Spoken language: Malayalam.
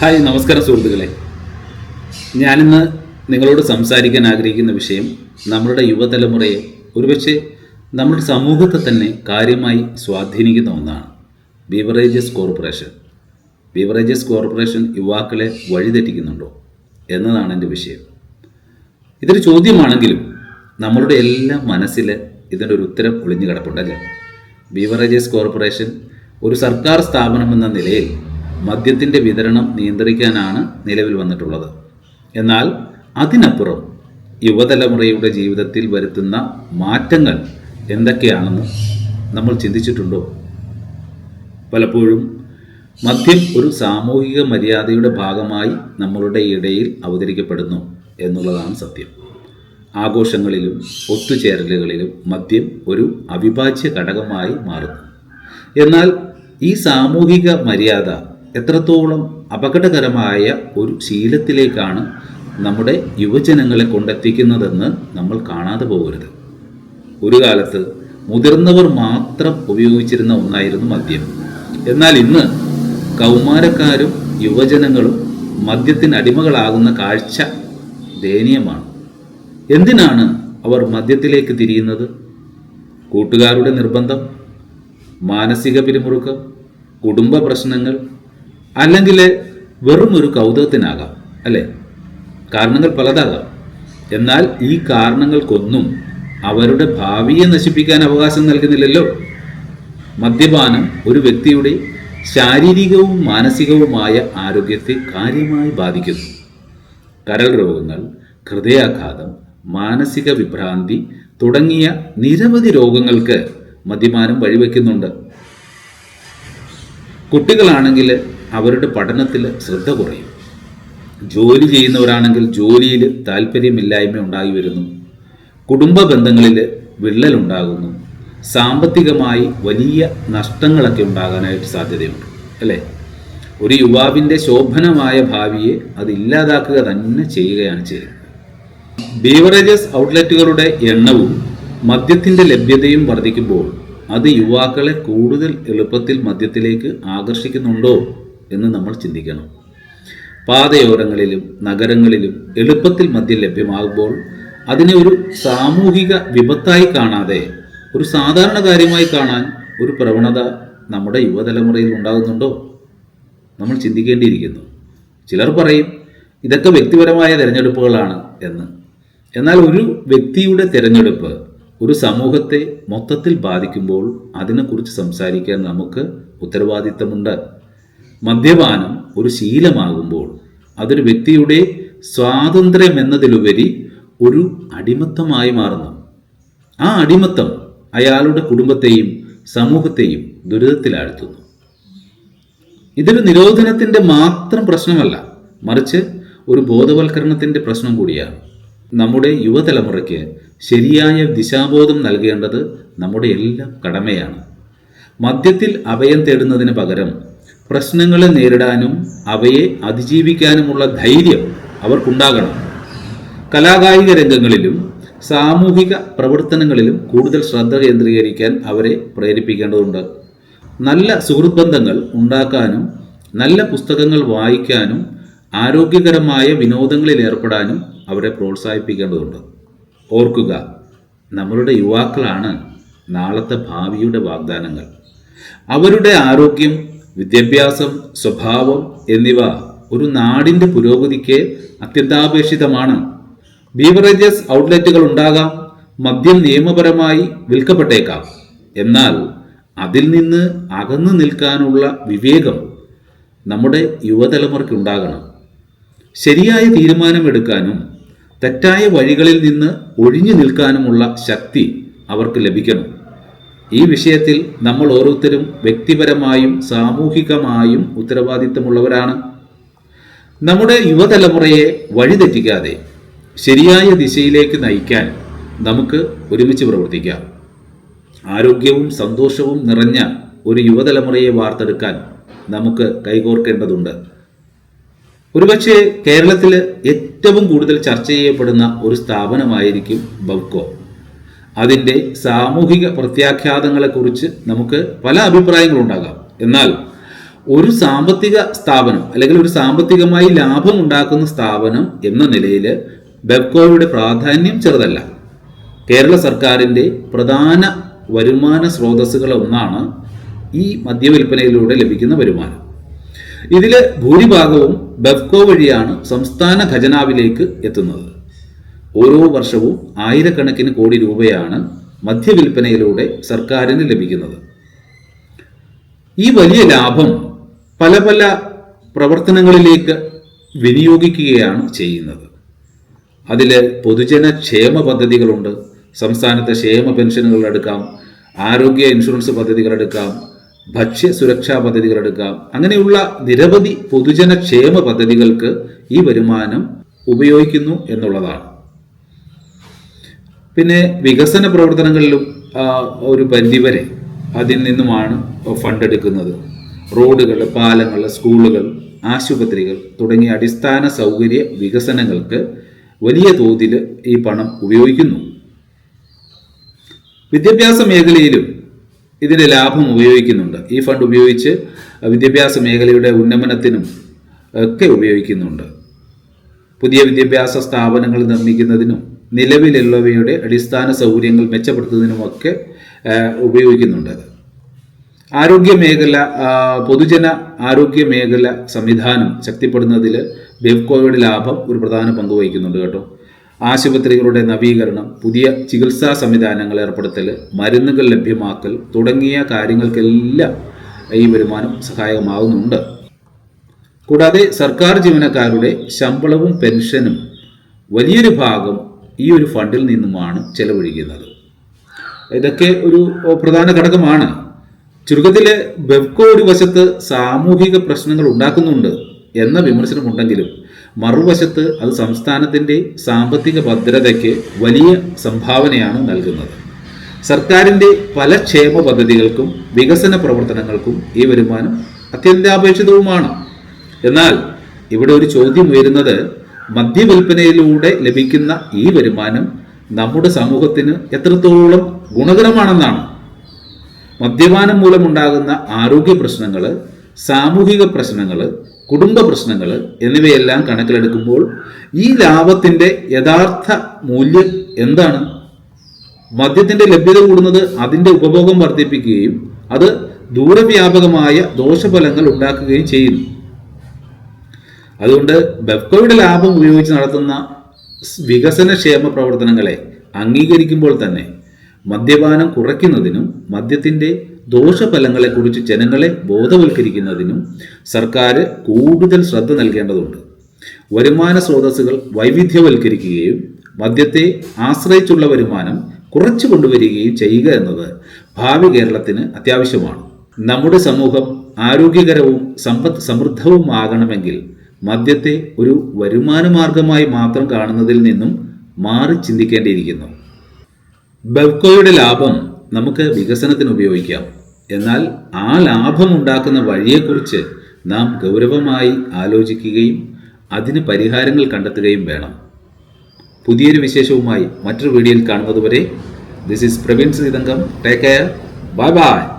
ഹായ് നമസ്കാരം സുഹൃത്തുക്കളെ. ഞാനിന്ന് നിങ്ങളോട് സംസാരിക്കാൻ ആഗ്രഹിക്കുന്ന വിഷയം നമ്മളുടെ യുവതലമുറയെ ഒരുപക്ഷെ നമ്മുടെ സമൂഹത്തെ തന്നെ കാര്യമായി സ്വാധീനിക്കുന്ന ഒന്നാണ്. Beverages corporation. ബീവറേജസ് കോർപ്പറേഷൻ യുവാക്കളെ വഴിതെറ്റിക്കുന്നുണ്ടോ എന്നതാണ് എന്റെ വിഷയം. ഇതൊരു ചോദ്യമാണെങ്കിലും നമ്മളുടെ എല്ലാ മനസ്സിൽ ഇതിന്റെ ഒരു ഉത്തരം ഒളിഞ്ഞു കിടപ്പുണ്ടല്ലേ? ബീവറേജസ് കോർപ്പറേഷൻ ഒരു സർക്കാർ സ്ഥാപനം എന്ന നിലയിൽ മദ്യത്തിന്റെ വിതരണം നിയന്ത്രിക്കാനാണ് നിലവിൽ വന്നിട്ടുള്ളത്. എന്നാൽ അതിനപ്പുറം യുവതലമുറയുടെ ജീവിതത്തിൽ വരുത്തുന്ന മാറ്റങ്ങൾ എന്തൊക്കെയാണെന്ന് നമ്മൾ ചിന്തിച്ചിട്ടുണ്ടോ? പലപ്പോഴും മദ്യം ഒരു സാമൂഹിക മര്യാദയുടെ ഭാഗമായി നമ്മളുടെ ഇടയിൽ അവതരിക്കപ്പെടുന്നു എന്നുള്ളതാണ് സത്യം. ആഘോഷങ്ങളിലും ഒത്തുചേരലുകളിലും മദ്യം ഒരു അവിഭാജ്യ ഘടകമായി മാറുന്നു. എന്നാൽ ഈ സാമൂഹിക മര്യാദ എത്രത്തോളം അപകടകരമായ ഒരു ശീലത്തിലേക്കാണ് നമ്മുടെ യുവജനങ്ങളെ കൊണ്ടെത്തിക്കുന്നതെന്ന് നമ്മൾ കാണാതെ പോകരുത്. ഒരു കാലത്ത് മുതിർന്നവർ മാത്രം ഉപയോഗിച്ചിരുന്ന ഒന്നായിരുന്നു മദ്യം. എന്നാൽ ഇന്ന് കൗമാരക്കാരും യുവജനങ്ങളും മദ്യത്തിന് അടിമകളാകുന്ന കാഴ്ച ദയനീയമാണ്. എന്തിനാണ് അവർ മദ്യത്തിലേക്ക് തിരിയുന്നത്? കൂട്ടുകാരുടെ നിർബന്ധം മാനസിക പിരിമുറുക്കം കുടുംബ പ്രശ്നങ്ങൾ അല്ലെങ്കിൽ വെറും ഒരു കൗതുകത്തിനാകാം അല്ലേ? കാരണങ്ങൾ പലതാകാം. എന്നാൽ ഈ കാരണങ്ങൾക്കൊന്നും അവരുടെ ഭാവിയെ നശിപ്പിക്കാൻ അവകാശം നൽകുന്നില്ലല്ലോ. മദ്യപാനം ഒരു വ്യക്തിയുടെ ശാരീരികവും മാനസികവുമായ ആരോഗ്യത്തെ കാര്യമായി ബാധിക്കുന്നു. കരൾ രോഗങ്ങൾ ഹൃദയാഘാതം മാനസിക വിഭ്രാന്തി തുടങ്ങിയ നിരവധി രോഗങ്ങൾക്ക് മദ്യപാനം വഴിവെക്കുന്നുണ്ട്. കുട്ടികളാണെങ്കിൽ അവരുടെ പഠനത്തിൽ ശ്രദ്ധ കുറയും. ജോലി ചെയ്യുന്നവരാണെങ്കിൽ ജോലിയിൽ താല്പര്യമില്ലായ്മ ഉണ്ടായി വരുന്നു. കുടുംബ ബന്ധങ്ങളിൽ വിള്ളലുണ്ടാകുന്നു സാമ്പത്തികമായി വലിയ നഷ്ടങ്ങളൊക്കെ ഉണ്ടാകാനായിട്ട് സാധ്യതയുണ്ട് അല്ലേ? ഒരു യുവാവിന്റെ ശോഭനമായ ഭാവിയെ അത് ഇല്ലാതാക്കുക തന്നെ ചെയ്യുകയാണ് ചെയ്യുന്നത്. ബീവറേജസ് ഔട്ട്ലെറ്റുകളുടെ എണ്ണവും മദ്യത്തിന്റെ ലഭ്യതയും വർദ്ധിക്കുമ്പോൾ അത് യുവാക്കളെ കൂടുതൽ എളുപ്പത്തിൽ മദ്യത്തിലേക്ക് ആകർഷിക്കുന്നുണ്ടോ? എന്ന് നമ്മൾ ചിന്തിക്കണം. പാതയോരങ്ങളിലും നഗരങ്ങളിലും എളുപ്പത്തിൽ മദ്യം ലഭ്യമാകുമ്പോൾ അതിനെ ഒരു സാമൂഹിക വിപത്തായി കാണാതെ ഒരു സാധാരണ കാര്യമായി കാണാൻ ഒരു പ്രവണത നമ്മുടെ യുവതലമുറയിൽ ഉണ്ടാകുന്നുണ്ടോ? നമ്മൾ ചിന്തിക്കേണ്ടിയിരിക്കുന്നു. ചിലർ പറയും ഇതൊക്കെ വ്യക്തിപരമായ തിരഞ്ഞെടുപ്പുകളാണ് എന്ന്. എന്നാൽ ഒരു വ്യക്തിയുടെ തിരഞ്ഞെടുപ്പ് ഒരു സമൂഹത്തെ മൊത്തത്തിൽ ബാധിക്കുമ്പോൾ അതിനെക്കുറിച്ച് സംസാരിക്കാൻ നമുക്ക് ഉത്തരവാദിത്തമുണ്ട്. മദ്യപാനം ഒരു ശീലമാകുമ്പോൾ അതൊരു വ്യക്തിയുടെ സ്വാതന്ത്ര്യം എന്നതിലുപരി ഒരു അടിമത്തമായി മാറുന്നു. ആ അടിമത്തം അയാളുടെ കുടുംബത്തെയും സമൂഹത്തെയും ദുരിതത്തിലാഴ്ത്തുന്നു. ഇതൊരു നിരോധനത്തിന്റെ മാത്രം പ്രശ്നമല്ല മറിച്ച് ഒരു ബോധവൽക്കരണത്തിന്റെ പ്രശ്നം കൂടിയാണ്. നമ്മുടെ യുവതലമുറയ്ക്ക് ശരിയായ ദിശാബോധം നൽകേണ്ടത് നമ്മുടെ എല്ലാം കടമയാണ്. മദ്യത്തിൽ അഭയം തേടുന്നതിന് പകരം പ്രശ്നങ്ങളെ നേരിടാനും അവയെ അതിജീവിക്കാനുമുള്ള ധൈര്യം അവർക്കുണ്ടാകണം. കലാകായിക രംഗങ്ങളിലും സാമൂഹിക പ്രവർത്തനങ്ങളിലും കൂടുതൽ ശ്രദ്ധ കേന്ദ്രീകരിക്കാൻ അവരെ പ്രേരിപ്പിക്കേണ്ടതുണ്ട്. നല്ല സുഹൃത്ത് ബന്ധങ്ങൾ ഉണ്ടാക്കാനും നല്ല പുസ്തകങ്ങൾ വായിക്കാനും ആരോഗ്യകരമായ വിനോദങ്ങളിൽ ഏർപ്പെടാനും അവരെ പ്രോത്സാഹിപ്പിക്കേണ്ടതുണ്ട്. ഓർക്കുക നമ്മളുടെ യുവാക്കളാണ് നാളത്തെ ഭാവിയുടെ വാഗ്ദാനങ്ങൾ. അവരുടെ ആരോഗ്യം വിദ്യാഭ്യാസം സ്വഭാവം എന്നിവ ഒരു നാടിന്റെ പുരോഗതിക്ക് അത്യന്താപേക്ഷിതമാണ്. ബീവറേജസ് ഔട്ട്ലെറ്റുകൾ ഉണ്ടാകാം മദ്യം നിയമപരമായി വിൽക്കപ്പെട്ടേക്കാം. എന്നാൽ അതിൽ നിന്ന് അകന്നു നിൽക്കാനുള്ള വിവേകം നമ്മുടെ യുവതലമുറയ്ക്ക് ഉണ്ടാകണം. ശരിയായ തീരുമാനമെടുക്കാനും തെറ്റായ വഴികളിൽ നിന്ന് ഒഴിഞ്ഞു നിൽക്കാനുമുള്ള ശക്തി അവർക്ക് ലഭിക്കണം. ഈ വിഷയത്തിൽ നമ്മൾ ഓരോരുത്തരും വ്യക്തിപരമായും സാമൂഹികമായും ഉത്തരവാദിത്തമുള്ളവരാണ്. നമ്മുടെ യുവതലമുറയെ വഴിതെറ്റിക്കാതെ ശരിയായ ദിശയിലേക്ക് നയിക്കാൻ നമുക്ക് ഒരുമിച്ച് പ്രവർത്തിക്കാം. ആരോഗ്യവും സന്തോഷവും നിറഞ്ഞ ഒരു യുവതലമുറയെ വാർത്തെടുക്കാൻ നമുക്ക് കൈകോർക്കേണ്ടതുണ്ട്. ഒരുപക്ഷെ കേരളത്തിൽ ഏറ്റവും കൂടുതൽ ചർച്ച ചെയ്യപ്പെടുന്ന ഒരു സ്ഥാപനമായിരിക്കും ബൗക്കോ അതിന്റെ സാമൂഹിക പ്രത്യാഘാതങ്ങളെക്കുറിച്ച് നമുക്ക് പല അഭിപ്രായങ്ങളുണ്ടാകാം. എന്നാൽ ഒരു സാമ്പത്തിക സ്ഥാപനം അല്ലെങ്കിൽ ഒരു സാമ്പത്തികമായി ലാഭം ഉണ്ടാക്കുന്ന സ്ഥാപനം എന്ന നിലയിൽ ബെബ്കോയുടെ പ്രാധാന്യം ചെറുതല്ല. കേരള സർക്കാരിന്റെ പ്രധാന വരുമാന സ്രോതസ്സുകളൊന്നാണ് ഈ മദ്യവിൽപ്പനയിലൂടെ ലഭിക്കുന്ന വരുമാനം. ഇതിലെ ഭൂരിഭാഗവും ബെബ്കോ വഴിയാണ് സംസ്ഥാന ഖജനാവിലേക്ക് എത്തുന്നത്. ഓരോ വർഷവും ആയിരക്കണക്കിന് കോടി രൂപയാണ് മദ്യവിൽപ്പനയിലൂടെ സർക്കാരിന് ലഭിക്കുന്നത്. ഈ വലിയ ലാഭം പല പല പ്രവർത്തനങ്ങളിലേക്ക് വിനിയോഗിക്കുകയാണ് ചെയ്യുന്നത്. അതിൽ പൊതുജന ക്ഷേമ പദ്ധതികളുണ്ട്. സംസ്ഥാനത്തെ ക്ഷേമ പെൻഷനുകൾ എടുക്കാം ആരോഗ്യ ഇൻഷുറൻസ് പദ്ധതികൾ എടുക്കാം ഭക്ഷ്യ സുരക്ഷാ പദ്ധതികൾ എടുക്കാം. അങ്ങനെയുള്ള നിരവധി പൊതുജന ക്ഷേമ പദ്ധതികൾക്ക് ഈ വരുമാനം ഉപയോഗിക്കുന്നു എന്നുള്ളതാണ്. പിന്നെ വികസന പ്രവർത്തനങ്ങളിലും ഒരു പരിധിവരെ അതിൽ നിന്നുമാണ് ഫണ്ട് എടുക്കുന്നത്. റോഡുകൾ പാലങ്ങൾ സ്കൂളുകൾ ആശുപത്രികൾ തുടങ്ങിയ അടിസ്ഥാന സൗകര്യ വികസനങ്ങൾക്ക് വലിയ തോതിൽ ഈ പണം ഉപയോഗിക്കുന്നു. വിദ്യാഭ്യാസ മേഖലയിലും ഇതിന്റെ ലാഭം ഉപയോഗിക്കുന്നുണ്ട്. ഈ ഫണ്ട് ഉപയോഗിച്ച് വിദ്യാഭ്യാസ മേഖലയുടെ ഉന്നമനത്തിനും ഒക്കെ ഉപയോഗിക്കുന്നുണ്ട്. പുതിയ വിദ്യാഭ്യാസ സ്ഥാപനങ്ങൾ നിർമ്മിക്കുന്നതിനും നിലവിലുള്ളവയുടെ അടിസ്ഥാന സൗകര്യങ്ങൾ മെച്ചപ്പെടുത്തുന്നതിനുമൊക്കെ ഉപയോഗിക്കുന്നുണ്ട്. ആരോഗ്യ മേഖല പൊതുജന ആരോഗ്യ മേഖല സംവിധാനം ശക്തിപ്പെടുന്നതിൽ ബെവ്കോയുടെ ലാഭം ഒരു പ്രധാന പങ്ക് വഹിക്കുന്നുണ്ട് കേട്ടോ ആശുപത്രികളുടെ നവീകരണം പുതിയ ചികിത്സാ സംവിധാനങ്ങൾ ഏർപ്പെടുത്തൽ മരുന്നുകൾ ലഭ്യമാക്കൽ തുടങ്ങിയ കാര്യങ്ങൾക്കെല്ലാം ഈ വരുമാനം സഹായകമാകുന്നുണ്ട് കൂടാതെ സർക്കാർ ജീവനക്കാരുടെ ശമ്പളവും പെൻഷനും വലിയൊരു ഭാഗം ഈ ഒരു ഫണ്ടിൽ നിന്നുമാണ് ചെലവഴിക്കുന്നത്. ഇതൊക്കെ ഒരു പ്രധാന ഘടകമാണ്. ചുരുക്കത്തിൽ ബെവ്കോ ഒരു വശത്ത് സാമൂഹിക പ്രശ്നങ്ങൾ ഉണ്ടാക്കുന്നുണ്ട് എന്ന വിമർശനമുണ്ടെങ്കിലും മറുവശത്ത് അത് സംസ്ഥാനത്തിന്റെ സാമ്പത്തിക ഭദ്രതയ്ക്ക് വലിയ സംഭാവനയാണ് നൽകുന്നത്. സർക്കാരിന്റെ പല ക്ഷേമ പദ്ധതികൾക്കും വികസന പ്രവർത്തനങ്ങൾക്കും ഈ വരുമാനം അത്യന്താപേക്ഷിതവുമാണ്. എന്നാൽ ഇവിടെ ഒരു ചോദ്യം ഉയരുന്നത് മദ്യവിൽപ്പനയിലൂടെ ലഭിക്കുന്ന ഈ വരുമാനം നമ്മുടെ സമൂഹത്തിന് എത്രത്തോളം ഗുണകരമാണെന്നാണ്. മദ്യപാനം മൂലമുണ്ടാകുന്ന ആരോഗ്യ പ്രശ്നങ്ങൾ സാമൂഹിക പ്രശ്നങ്ങൾ കുടുംബ പ്രശ്നങ്ങൾ എന്നിവയെല്ലാം കണക്കിലെടുക്കുമ്പോൾ ഈ ലാഭത്തിന്റെ യഥാർത്ഥ മൂല്യം എന്താണ്? മദ്യത്തിന്റെ ലഭ്യത കൂടുന്നത് അതിന്റെ ഉപഭോഗം വർദ്ധിപ്പിക്കുകയും അത് ദൂരവ്യാപകമായ ദോഷഫലങ്ങൾ ഉണ്ടാക്കുകയും ചെയ്യുന്നു. അതുകൊണ്ട് ബെഫ്കോയുടെ ലാഭം ഉപയോഗിച്ച് നടത്തുന്ന വികസന ക്ഷേമ പ്രവർത്തനങ്ങളെ അംഗീകരിക്കുമ്പോൾ തന്നെ മദ്യപാനം കുറയ്ക്കുന്നതിനും മദ്യത്തിന്റെ ദോഷഫലങ്ങളെക്കുറിച്ച് ജനങ്ങളെ ബോധവൽക്കരിക്കുന്നതിനും സർക്കാർ കൂടുതൽ ശ്രദ്ധ നൽകേണ്ടതുണ്ട്. വരുമാന സ്രോതസ്സുകൾ വൈവിധ്യവൽക്കരിക്കുകയും മദ്യത്തെ ആശ്രയിച്ചുള്ള വരുമാനം കുറച്ചു കൊണ്ടുവരികയും ചെയ്യുക എന്നത് ഭാവി കേരളത്തിന് അത്യാവശ്യമാണ്. നമ്മുടെ സമൂഹം ആരോഗ്യകരവും സമ്പദ് സമൃദ്ധവുമാകണമെങ്കിൽ മദ്യത്തെ ഒരു വരുമാന മാർഗമായി മാത്രം കാണുന്നതിൽ നിന്നും മാറി ചിന്തിക്കേണ്ടിയിരിക്കുന്നു. ബെവ്കോയുടെ ലാഭം നമുക്ക് വികസനത്തിന് ഉപയോഗിക്കാം. എന്നാൽ ആ ലാഭം ഉണ്ടാക്കുന്ന വഴിയെക്കുറിച്ച് നാം ഗൗരവമായി ആലോചിക്കുകയും അതിന് പരിഹാരങ്ങൾ കണ്ടെത്തുകയും വേണം. പുതിയൊരു വിശേഷവുമായി മറ്റൊരു വീഡിയോയിൽ കാണുന്നതുവരെ this is Praveen Sreethangam. Take care bye bye